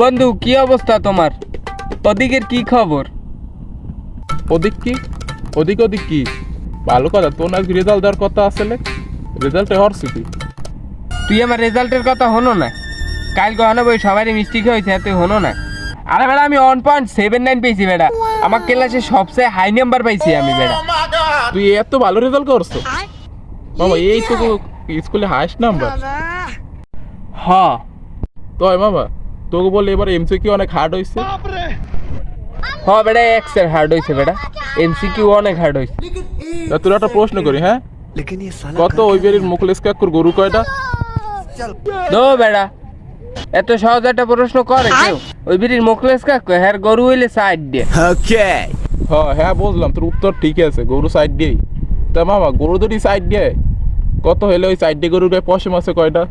বন্ধু কি অবস্থা তোমার? ওদিকের কি খবর? ওদিক কি? ওদিক ওদিক কি? ভালো কথা তোর আজকে রেজাল্ট দেওয়ার কথা আসলে রেজাল্টে হরছি তুই তুই আমার রেজাল্টের কথা হনো না। কাল গহনা বই সবারই মিস্টেক হয়েছে তুই হনো না। আরে বেড়া আমি ওয়ান পয়েন্ট সেভেন নাইন পেয়েছি বেড়া। আমার ক্লাসে সবচেয়ে হাই নাম্বার পাইছি আমি বেড়া। তুই এত ভালো রেজাল্ট করছ। মামা এই তো স্কুলে হাইস্ট নাম্বার হ। তো মামা তোকে বলে এবার এমসি কিউ অনেক হার্ড হয়েছে হ্যাঁ বেটা এক্স এক্সের হার্ড হয়েছে বেটা। এমসিকিউ অনেক হার্ড হয়েছে তোর একটা প্রশ্ন করি হ্যাঁ? কত ওই বেরির মুখলেশ কাকুর গরু কয়টা? দো বেড়া এত সহজ একটা প্রশ্ন করে কেউ। ওই বেরির মুখলেশ কাকু হ্যাঁ গরু হইলে সাইড দিয়ে। ওকে হ্যাঁ হ্যাঁ বুঝলাম তোর উত্তর ঠিক আছে গরু সাইড দিয়েই। তা মামা গরু দুটি সাইড দিয়ে কত হলে ওই সাইড দিয়ে গরুর পশম আছে কয়টা?